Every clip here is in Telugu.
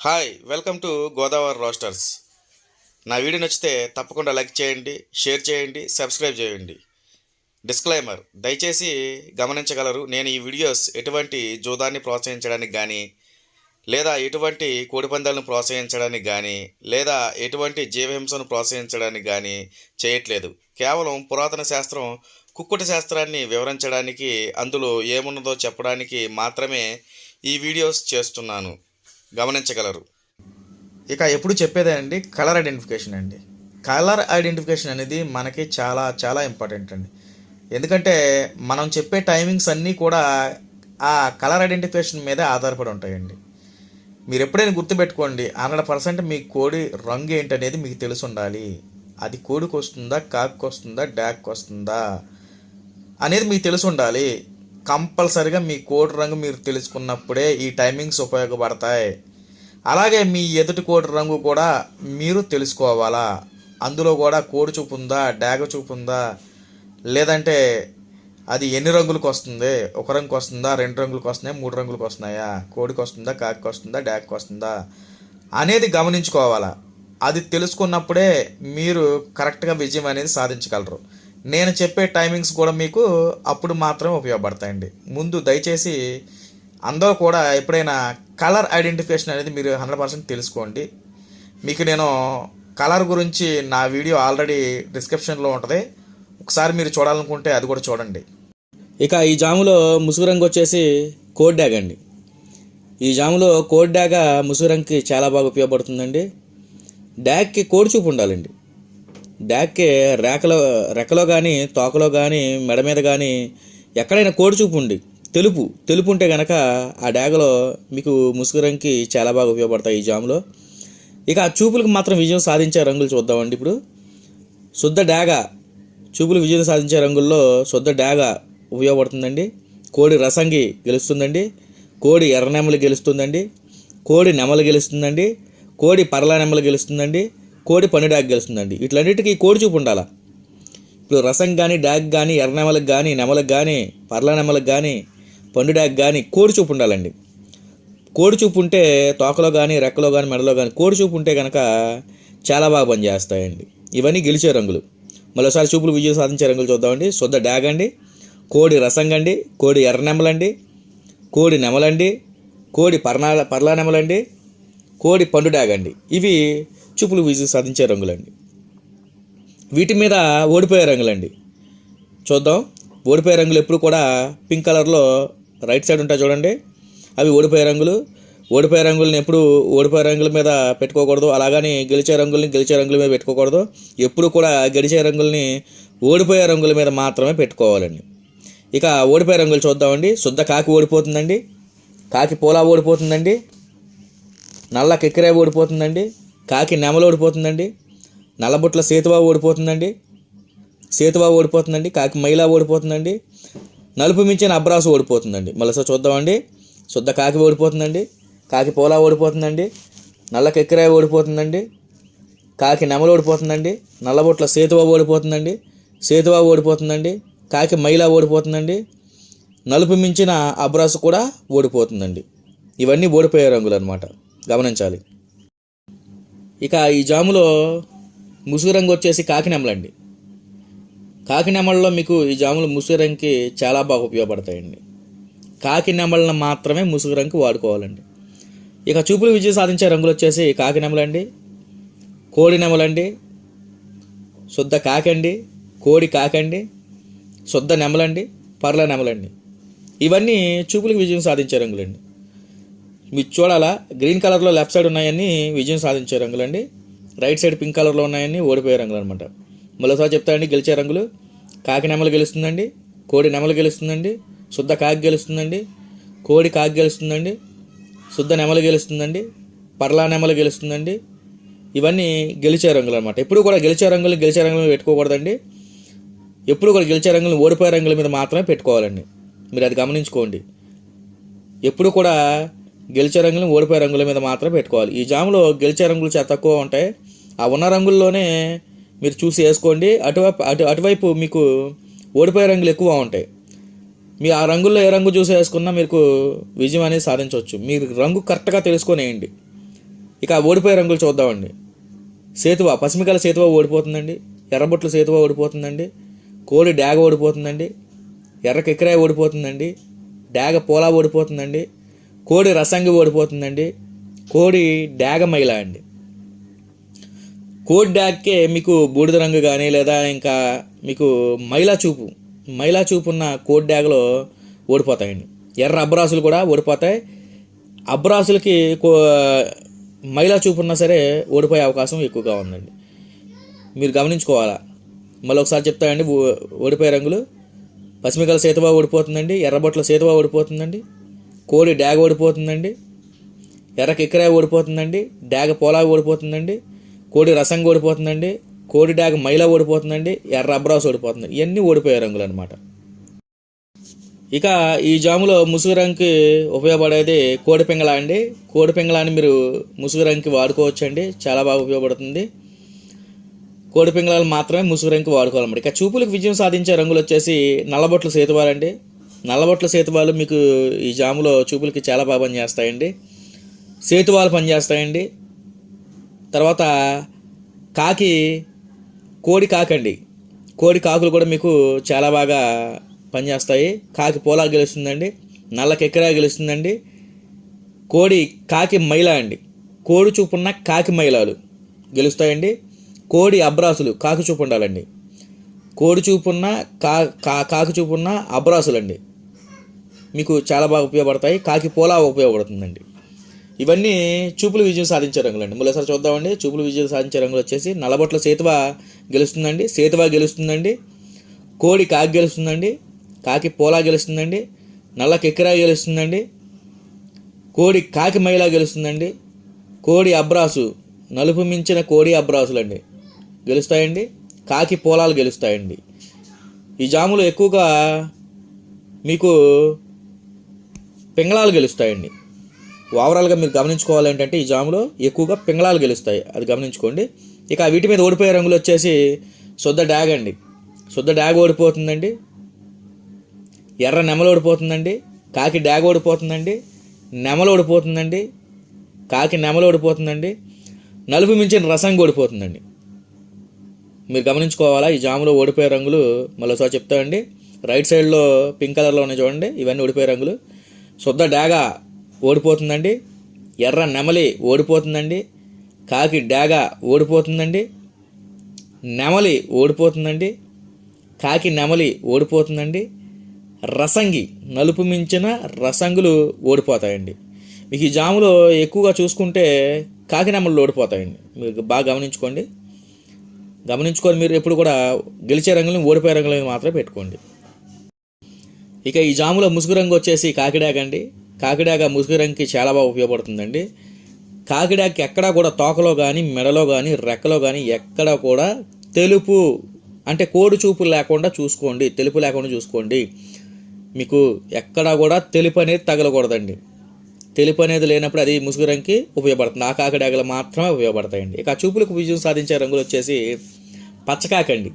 Hi welcome to Godavari roasters నా వీడియో నచ్చితే తప్పకుండా లైక్ చేయండి షేర్ చేయండి సబ్స్క్రైబ్ చేయండి. డిస్క్లైమర్ దయచేసి గమనించగలరు నేను ఈ వీడియోస్ ఎటువంటి జూదాన్ని ప్రోత్సహించడానికి కానీ లేదా ఎటువంటి కోడిపందాలను ప్రోత్సహించడానికి కానీ లేదా ఎటువంటి జీవహింసను ప్రోత్సహించడానికి కానీ చేయట్లేదు. కేవలం పురాతన శాస్త్రం కుక్కుట శాస్త్రాన్ని వివరించడానికి అందులో ఏమున్నదో చెప్పడానికి మాత్రమే ఈ వీడియోస్ చేస్తున్నాను. గమనించగలరు. ఇక ఎప్పుడు చెప్పేదే అండి కలర్ ఐడెంటిఫికేషన్ అండి. కలర్ ఐడెంటిఫికేషన్ అనేది మనకి చాలా చాలా ఇంపార్టెంట్ అండి. ఎందుకంటే మనం చెప్పే టైమింగ్స్ అన్నీ కూడా ఆ కలర్ ఐడెంటిఫికేషన్ మీదే ఆధారపడి ఉంటాయండి. మీరు ఎప్పుడైనా గుర్తుపెట్టుకోండి హండ్రెడ్ పర్సెంట్ మీ కోడి రంగు ఏంటనేది మీకు తెలిసి ఉండాలి. అది కోడికి వస్తుందా కాక్కి వస్తుందా డాక్కి వస్తుందా అనేది మీకు తెలిసి ఉండాలి. కంపల్సరిగా మీ కోడి రంగు మీరు తెలుసుకున్నప్పుడే ఈ టైమింగ్స్ ఉపయోగపడతాయి. అలాగే మీ ఎదుటి కోడి రంగు కూడా మీరు తెలుసుకోవాలా? అందులో కూడా కోడి చూపు ఉందా? డాగ చూపు ఉందా? లేదంటే అది ఎన్ని రంగులకు వస్తుంది? ఒక రంగుకి వస్తుందా? రెండు రంగులకు వస్తున్నాయా? మూడు రంగులకు వస్తున్నాయా? కోడికి వస్తుందా? కాకి వస్తుందా? డాక్కి వస్తుందా? అనేది గమనించుకోవాలా. అది తెలుసుకున్నప్పుడే మీరు కరెక్ట్గా విజయం అనేది సాధించగలరు. నేను చెప్పే టైమింగ్స్ కూడా మీకు అప్పుడు మాత్రమే ఉపయోగపడతాయండి. ముందు దయచేసి అందరూ కూడా ఎప్పుడైనా కలర్ ఐడెంటిఫికేషన్ అనేది మీరు హండ్రెడ్ పర్సెంట్ తెలుసుకోండి. మీకు నేను కలర్ గురించి నా వీడియో ఆల్రెడీ డిస్క్రిప్షన్లో ఉంటుంది. ఒకసారి మీరు చూడాలనుకుంటే అది కూడా చూడండి. ఇక ఈ జాములో ముసుగు రంగు వచ్చేసి కోడ్ డ్యాగ్ అండి. ఈ జాములో కోడ్ డ్యాగ ముసుగు రంగుకి చాలా బాగా ఉపయోగపడుతుందండి. డ్యాగ్కి కోడి చూపు ఉండాలండి. డ్యాగ్కి రేకలో రెక్కలో కానీ తోకలో కానీ మెడ మీద కానీ ఎక్కడైనా కోడి చూపు ఉండి తెలుపు తెలుపు ఉంటే కనుక ఆ డాగలో మీకు ముసుగు రంగుకి చాలా బాగా ఉపయోగపడతాయి ఈ జామ్లో. ఇక ఆ చూపులకు మాత్రం విజయం సాధించే రంగులు చూద్దామండి ఇప్పుడు. శుద్ధ డాగ చూపులు విజయం సాధించే రంగుల్లో శుద్ధ డాగ ఉపయోగపడుతుందండి. కోడి రసంగి గెలుస్తుందండి. కోడి ఎర్రనెమలు గెలుస్తుందండి. కోడి నెమలు గెలుస్తుందండి. కోడి పరల నెమ్మలు గెలుస్తుందండి. కోడి పని డాగ్ గెలుస్తుందండి. ఇట్లన్నిటికీ కోడి చూపు ఉండాలా? ఇప్పుడు రసం కానీ డాగ్ కానీ ఎర్రనెమలకు కానీ నెమలకు కానీ పర్ల నెమలకు కానీ పండు కానీ కోడి చూపు ఉండాలండి. కోడి చూపు ఉంటే తోకలో కానీ రెక్కలో కానీ మెడలో కానీ కోడి చూపు ఉంటే కనుక చాలా బాగా పనిచేస్తాయండి ఇవన్నీ గెలిచే రంగులు. మరోసారి చూపులు విజయం సాధించే రంగులు చూద్దామండి. శుద్ధ డాగండి అండి కోడి రసంగండి కోడి ఎర్ర నెమలండి కోడి నెమలండి కోడి పర్నా పర్లా నెమలండి కోడి పండు డాగండి. అండి ఇవి చూపులు విజయం సాధించే రంగులండి. వీటి మీద ఓడిపోయే రంగులండి. చూద్దాం. ఓడిపోయే రంగులు ఎప్పుడు కూడా పింక్ కలర్లో రైట్ సైడ్ ఉంటాయి చూడండి. అవి ఓడిపోయే రంగులు. ఓడిపోయే రంగులను ఎప్పుడు ఓడిపోయే రంగుల మీద పెట్టుకోకూడదు. అలాగని గెలిచే రంగుల్ని గెలిచే రంగుల మీద పెట్టుకోకూడదు. ఎప్పుడు కూడా గెలిచే రంగుల్ని ఓడిపోయే రంగుల మీద మాత్రమే పెట్టుకోవాలండి. ఇక ఓడిపోయే రంగులు చూద్దామండి. శుద్ధ కాకి ఓడిపోతుందండి. కాకి పోలా ఓడిపోతుందండి. నల్ల కెక్కిరే ఓడిపోతుందండి. కాకి నెమలు ఓడిపోతుందండి. నల్లబుట్ల సేతువా ఓడిపోతుందండి. సేతువా ఓడిపోతుందండి. కాకి మైలా ఓడిపోతుందండి. నలుపు మించిన అబ్రాసు ఓడిపోతుందండి. మళ్ళీ సార్ చూద్దామండి. శుద్ధ కాకి ఓడిపోతుందండి. కాకి పోలా ఓడిపోతుందండి. నల్ల కెక్కిరాయి ఓడిపోతుందండి. కాకి నెమలు ఓడిపోతుందండి. నల్లబొట్ల సేతువా ఓడిపోతుందండి. సేతువా ఓడిపోతుందండి. కాకి మైలా ఓడిపోతుందండి. నలుపు మించిన అబ్రాసు కూడా ఓడిపోతుందండి. ఇవన్నీ ఓడిపోయే రంగులు అనమాట గమనించాలి. ఇక ఈ జాములో ముసుగు రంగు వచ్చేసి కాకి కాకినెమళ్ళలో కాకి మీకు ఈ జాములు ముసుగురంకి చాలా బాగా ఉపయోగపడతాయండి. కాకినెమళ్ళను మాత్రమే ముసుగురంకి వాడుకోవాలండి. ఇక చూపులు విజయం సాధించే రంగులు వచ్చేసి కాకి నెమలండి కోడి నెమలండి శుద్ధ కాకండి కోడి కాకండి శుద్ధ నెమలండి పర్ల నెమలండి ఇవన్నీ చూపులకు విజయం సాధించే రంగులండి మీరు చూడాలా గ్రీన్ కలర్లో లెఫ్ట్ సైడ్ ఉన్నాయని విజయం సాధించే రంగులండి రైట్ సైడ్ పింక్ కలర్లో ఉన్నాయని ఓడిపోయే రంగులు అనమాట మరోసారి చెప్తానండి గెలిచే రంగులు. కాకి నెమలు గెలుస్తుందండి కోడి నెమలు గెలుస్తుందండి శుద్ధ కాకి గెలుస్తుందండి కోడి కాకి గెలుస్తుందండి శుద్ధ నెమలు గెలుస్తుందండి పర్లా నెమలు గెలుస్తుందండి. ఇవన్నీ గెలిచే రంగులు అనమాట ఎప్పుడు కూడా గెలిచే రంగులు గెలిచే రంగులు పెట్టుకోకూడదండి. ఎప్పుడు కూడా గెలిచే రంగులు ఓడిపోయే రంగుల మీద మాత్రమే పెట్టుకోవాలండి. మీరు అది గమనించుకోండి. ఎప్పుడు కూడా గెలిచే రంగులను ఓడిపోయే రంగుల మీద మాత్రమే పెట్టుకోవాలి. ఈ జాములో గెలిచే రంగులు చాలా తక్కువ ఉంటాయి. ఆ ఉన్న రంగుల్లోనే మీరు చూసి వేసుకోండి. అటువైపు అటు అటువైపు మీకు ఓడిపోయే రంగులు ఎక్కువ ఉంటాయి. మీ ఆ రంగుల్లో ఏ రంగు చూసి వేసుకున్నా మీకు విజయం అనేది సాధించవచ్చు. మీరు రంగు కరెక్ట్గా తెలుసుకొని వేయండి. ఇక ఓడిపోయే రంగులు చూద్దామండి. సేతువ పసిమికల సేతువ ఓడిపోతుందండి. ఎర్రబొట్ల సేతువ ఓడిపోతుందండి. కోడి డాగ ఓడిపోతుందండి. ఎర్ర కిక్కరాయ ఓడిపోతుందండి. డాగ పోలా ఓడిపోతుందండి. కోడి రసంగి ఓడిపోతుందండి. కోడి డాగ మైల అండి. కోడ్ డాగ్కే మీకు బూడిద రంగు కానీ లేదా ఇంకా మీకు మైలా చూపు మైలా చూపు ఉన్న కోడ్ డాగ్లో ఓడిపోతాయండి. ఎర్ర అబ్రాసులు కూడా ఓడిపోతాయి. అబ్రాసులకి కో మైలా చూపు ఉన్నా సరే ఓడిపోయే అవకాశం ఎక్కువగా ఉందండి. మీరు గమనించుకోవాలా? మళ్ళీ ఒకసారి చెప్తానండి ఓ- ఓడిపోయే రంగులు. పసిమికల సేతువా ఓడిపోతుందండి ఎర్రబొట్ల సేతువా ఓడిపోతుందండి కోడి డాగ ఓడిపోతుందండి ఎర్ర కిక్కరాయ ఓడిపోతుందండి డాగ పోలా ఓడిపోతుందండి కోడి రసం ఓడిపోతుందండి కోడి డాగ్ మైల ఓడిపోతుందండి ఎర్ర అబ్రాస్ ఓడిపోతుంది. ఇవన్నీ ఓడిపోయే రంగులు అనమాట ఇక ఈ జాములో ముసుగు రంగుకి ఉపయోగపడేది కోడి పింగళ అండి. కోడి పింగళాన్ని మీరు ముసుగు రంగుకి వాడుకోవచ్చు అండి చాలా బాగా ఉపయోగపడుతుంది. కోడి పింగళాలు మాత్రమే ముసుగు రంగుకి వాడుకోవాలన్నమాట. ఇక చూపులకు విజయం సాధించే రంగులు వచ్చేసి నల్లబొట్ల సేతువాలండి నల్లబొట్ల సేతువాలు మీకు ఈ జాములో చూపులకి చాలా బాగా పనిచేస్తాయండి. సేతువాలు పనిచేస్తాయండి. తర్వాత కాకి కోడి కాకండి. కోడి కాకులు కూడా మీకు చాలా బాగా పనిచేస్తాయి. కాకి పోలా గెలుస్తుందండి. నల్ల కెక్కరా గెలుస్తుందండి. కోడి కాకి మైల అండి. కోడి చూపున్న కాకి మైలాలు గెలుస్తాయండి. కోడి అబ్రాసులు కాకి చూపు ఉండాలండి. కోడి చూపున్న కా కా కాకి చూపున్న అబ్రాసులు అండి మీకు చాలా బాగా ఉపయోగపడతాయి. కాకి పోలా ఉపయోగపడుతుందండి. ఇవన్నీ చూపులు విజయం సాధించే రంగులండి. మరోసారి చూద్దామండి. చూపులు విజయం సాధించే రంగులు వచ్చేసి నలబొట్ల సేతువ గెలుస్తుందండి. సేతువ గెలుస్తుందండి. కోడి కాకి గెలుస్తుందండి. కాకి పోలా గెలుస్తుందండి. నల్ల కెక్కిరా గెలుస్తుందండి. కోడి కాకి మైలా గెలుస్తుందండి. కోడి అబ్రాసు నలుపు మించిన కోడి అబ్రాసులండి. గెలుస్తాయండి. కాకి పోలాలు గెలుస్తాయండి. ఈ జాములు ఎక్కువగా మీకు పింగళాలు గెలుస్తాయండి. ఓవరాల్గా మీరు గమనించుకోవాలి ఏంటంటే ఈ జాములో ఎక్కువగా పింగళాలు గెలుస్తాయి. అది గమనించుకోండి. ఇక వీటి మీద ఓడిపోయే రంగులు వచ్చేసి శుద్ధ డాగ్ అండి. శుద్ధ డాగ్ ఓడిపోతుందండి. ఎర్ర నెమలు ఓడిపోతుందండి. కాకి డాగ్ ఓడిపోతుందండి. నెమలు ఓడిపోతుందండి. కాకి నెమలు ఓడిపోతుందండి. నలుపు మించిన రసం ఓడిపోతుందండి. మీరు గమనించుకోవాలా ఈ జాములో ఓడిపోయే రంగులు మళ్ళీ ఒకసారి చెప్తామండి రైట్ సైడ్లో పింక్ కలర్లో ఉన్నాయి చూడండి. ఇవన్నీ ఓడిపోయే రంగులు. శుద్ధ డాగా ఓడిపోతుందండి. ఎర్ర నెమలి ఓడిపోతుందండి. కాకి డాగ ఓడిపోతుందండి. నెమలి ఓడిపోతుందండి. కాకి నెమలి ఓడిపోతుందండి. రసంగి నలుపు మించిన రసంగులు ఓడిపోతాయండి. మీకు ఈ జాములో ఎక్కువగా చూసుకుంటే కాకి నెమలు ఓడిపోతాయండి. మీరు బాగా గమనించుకోండి. గమనించుకొని మీరు ఎప్పుడు కూడా గెలిచే రంగులను ఓడిపోయే రంగులను మాత్రమే పెట్టుకోండి. ఇక ఈ జాములో ముసుగు రంగు వచ్చేసి కాకిడాగండి కాకిడాగ ముసుగు రంగుకి చాలా బాగా ఉపయోగపడుతుందండి. కాకిడాకి ఎక్కడా కూడా తోకలో కానీ మెడలో కానీ రెక్కలో కానీ ఎక్కడా కూడా తెలుపు అంటే కోడి చూపు లేకుండా చూసుకోండి తెలుపు లేకుండా చూసుకోండి. మీకు ఎక్కడా కూడా తెలుపు అనేది తగలకూడదండి. తెలుపు అనేది లేనప్పుడు అది ముసుగు రంగుకి ఉపయోగపడుతుంది. ఆ కాకిడాగలు మాత్రమే ఉపయోగపడతాయండి. ఇక చూపులకు విజయం సాధించే రంగులు వచ్చేసి పచ్చకాకండి.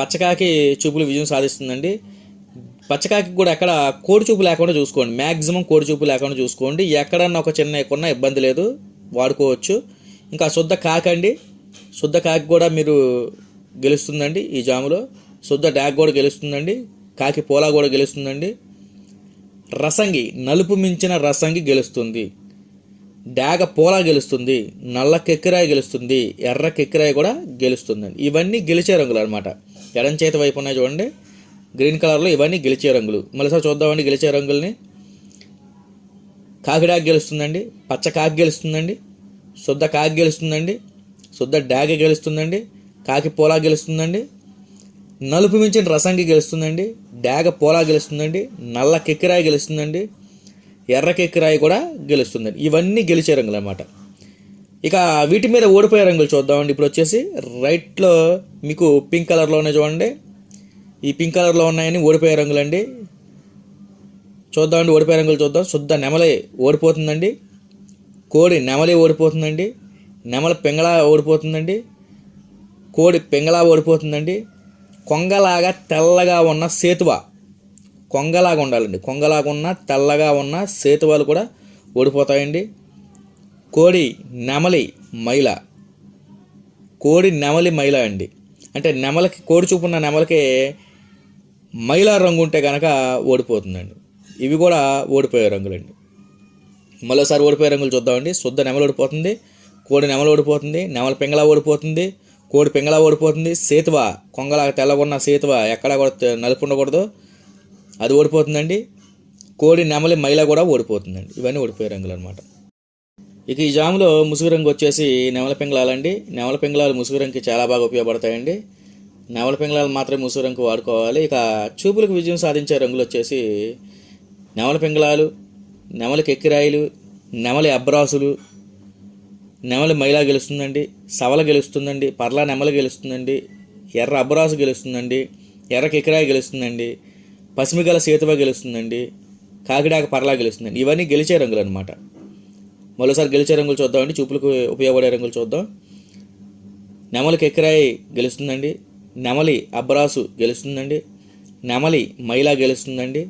పచ్చకాకి చూపులు విజయం సాధిస్తుందండి. పచ్చకాకి కూడా ఎక్కడ కోడి చూపు లేకుండా చూసుకోండి. మ్యాక్సిమం కోడి చూపు లేకుండా చూసుకోండి. ఎక్కడన్నా ఒక చిన్న ఎక్కున్నా ఇబ్బంది లేదు. వాడుకోవచ్చు. ఇంకా శుద్ధ కాకండి శుద్ధ కాకి కూడా మీరు గెలుస్తుందండి ఈ జాములో. శుద్ధ డాగ్ కూడా గెలుస్తుందండి. కాకి పోలా కూడా గెలుస్తుందండి. రసంగి నలుపు మించిన రసంగి గెలుస్తుంది. డాగ పోలా గెలుస్తుంది. నల్ల కెక్కిరాయి గెలుస్తుంది. ఎర్ర కెక్కిరాయి కూడా గెలుస్తుందండి. ఇవన్నీ గెలిచే రంగులు అనమాట ఎడం చేతి వైపు ఉన్నాయి చూడండి. గ్రీన్ కలర్లో ఇవన్నీ గెలిచే రంగులు. మళ్ళీసారి చూద్దామండి గెలిచే రంగుల్ని. కాకిడాగ్ గెలుస్తుందండి. పచ్చ కాకి గెలుస్తుందండి. శుద్ధ కాకి గెలుస్తుందండి. శుద్ధ డాగ గెలుస్తుందండి. కాకి పోలా గెలుస్తుందండి. నలుపు మించిన రసంగి గెలుస్తుందండి. డాగ పోలా గెలుస్తుందండి. నల్ల కెక్కిరాయి గెలుస్తుందండి. ఎర్ర కెక్కిరాయి కూడా గెలుస్తుందండి. ఇవన్నీ గెలిచే రంగులు అనమాట ఇక వీటి మీద ఓడిపోయే రంగులు చూద్దామండి. ఇప్పుడు వచ్చేసి రైట్లో మీకు పింక్ కలర్లోనే చూడండి. ఈ పింక్ కలర్లో ఉన్నాయని ఓడిపోయే రంగులండి. చూద్దామండి ఓడిపోయే రంగులు చూద్దాం. శుద్ధ నెమలి ఓడిపోతుందండి. కోడి నెమలి ఓడిపోతుందండి. నెమల పెంగళ ఓడిపోతుందండి. కోడి పెంగళ ఓడిపోతుందండి. కొంగలాగా తెల్లగా ఉన్న సేతువ. కొంగలాగా ఉండాలండి. కొంగలాగా ఉన్న తెల్లగా ఉన్న సేతువాలు కూడా ఓడిపోతాయండి. కోడి నెమలి మైల. కోడి నెమలి మైల అండి. అంటే నెమలకి కోడి చూపున్న నెమలకి మైలా రంగు ఉంటే కనుక ఓడిపోతుందండి. ఇవి కూడా ఓడిపోయే రంగులండి. మరోసారి ఓడిపోయే రంగులు చూద్దామండి. శుద్ధ నెమలు ఓడిపోతుంది కోడి నెమలు ఓడిపోతుంది నెమల పింగళ ఓడిపోతుంది కోడి పింగళ ఓడిపోతుంది సేతువ కొంగల తెల్లగొన్న సేతువ ఎక్కడ కూడా నలుపు ఉండకూడదు అది ఓడిపోతుందండి. కోడి నెమలి మైల కూడా ఓడిపోతుందండి. ఇవన్నీ ఓడిపోయే రంగులు అనమాట ఇక ఈ జాములో ముసుగు రంగు వచ్చేసి నెమల పింగళాలండి. నెమల పింగళాలు ముసుగు రంగుకి చాలా బాగా ఉపయోగపడతాయండి. నెమల పింగళాలు మాత్రమే ముసుగు రంగు వాడుకోవాలి. ఇక చూపులకు విజయం సాధించే రంగులు వచ్చేసి నెమల పింగళాలు నెమలి కెక్కిరాయిలు నెమలి అబ్రాసులు నెమలి మైలా గెలుస్తుందండి సవల గెలుస్తుందండి పర్లా నెమలి గెలుస్తుందండి ఎర్ర అబ్రాసు గెలుస్తుందండి ఎర్ర కెక్కిరాయి గెలుస్తుందండి పసిమిగల సీతవ గెలుస్తుందండి కాకిడాక పర్లా గెలుస్తుందండి. ఇవన్నీ గెలిచే రంగులు అనమాట మరోసారి గెలిచే రంగులు చూద్దామండి. చూపులకు ఉపయోగపడే రంగులు చూద్దాం. నెమలి కెక్కిరాయి గెలుస్తుందండి నెమలి అబ్రాసు గెలుస్తుందండి. నెమలి మైలా గెలుస్తుందండి.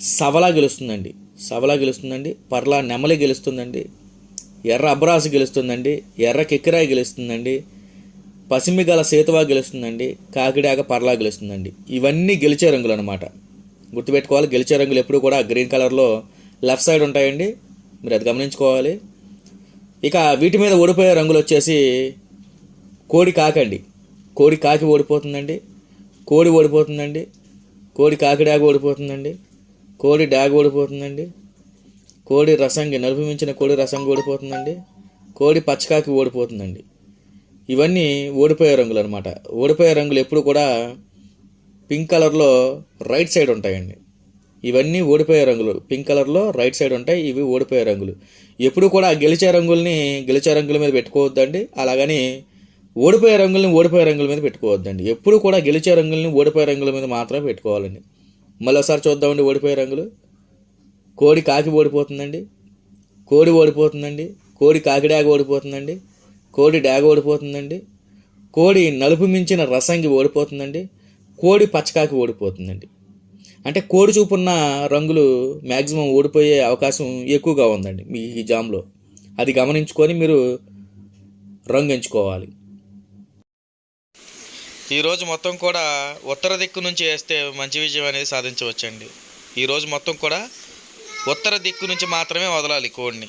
సవలా గెలుస్తుందండి. సవలా గెలుస్తుందండి. పర్లా నెమలి గెలుస్తుందండి. ఎర్ర అబ్రాసు గెలుస్తుందండి. ఎర్ర కిక్కిరాయి గెలుస్తుందండి. పసిమి గల సేతువా గెలుస్తుందండి. కాకిడాక పర్లా గెలుస్తుందండి. ఇవన్నీ గెలిచే రంగులు అనమాట గుర్తుపెట్టుకోవాలి గెలిచే రంగులు ఎప్పుడు కూడా గ్రీన్ కలర్లో లెఫ్ట్ సైడ్ ఉంటాయండి. మీరు అది గమనించుకోవాలి. ఇక వీటి మీద ఓడిపోయే రంగులు వచ్చేసి కోడి కాకండి. కోడి కాకి ఓడిపోతుందండి. కోడి ఓడిపోతుందండి. కోడి కాకి డాగ్ ఓడిపోతుందండి. కోడి డాగ్ ఓడిపోతుందండి. కోడి రసంగి నలుపు మించిన కోడి రసంగి ఓడిపోతుందండి. కోడి పచ్చకాకి ఓడిపోతుందండి. ఇవన్నీ ఓడిపోయే రంగులు అనమాట ఓడిపోయే రంగులు ఎప్పుడు కూడా పింక్ కలర్లో రైట్ సైడ్ ఉంటాయండి. ఇవన్నీ ఓడిపోయే రంగులు. పింక్ కలర్లో రైట్ సైడ్ ఉంటాయి. ఇవి ఓడిపోయే రంగులు. ఎప్పుడు కూడా గెలిచే రంగుల్ని గెలిచే రంగుల మీద పెట్టుకోవద్దండి. అలాగని ఓడిపోయే రంగుల్ని ఓడిపోయే రంగుల మీద పెట్టుకోవద్దండి. ఎప్పుడు కూడా గెలిచే రంగుల్ని ఓడిపోయే రంగుల మీద మాత్రమే పెట్టుకోవాలండి. మళ్ళీ ఒకసారి చూద్దామండి ఓడిపోయే రంగులు. కోడి కాకి ఓడిపోతుందండి. కోడి ఓడిపోతుందండి. కోడి కాకి డాగ ఓడిపోతుందండి. కోడి డాగ ఓడిపోతుందండి. కోడి నలుపు మించిన రసంగి ఓడిపోతుందండి. కోడి పచ్చకాకి ఓడిపోతుందండి. అంటే కోడి చూపున్న రంగులు మ్యాక్సిమం ఓడిపోయే అవకాశం ఎక్కువగా ఉందండి మీ ఈ జామ్లో. అది గమనించుకొని మీరు రంగు ఎంచుకోవాలి. ఈరోజు మొత్తం కూడా ఉత్తర దిక్కు నుంచి వేస్తే మంచి విజయం అనేది సాధించవచ్చండి. ఈరోజు మొత్తం కూడా ఉత్తర దిక్కు నుంచి మాత్రమే వదలాలి కోడిని.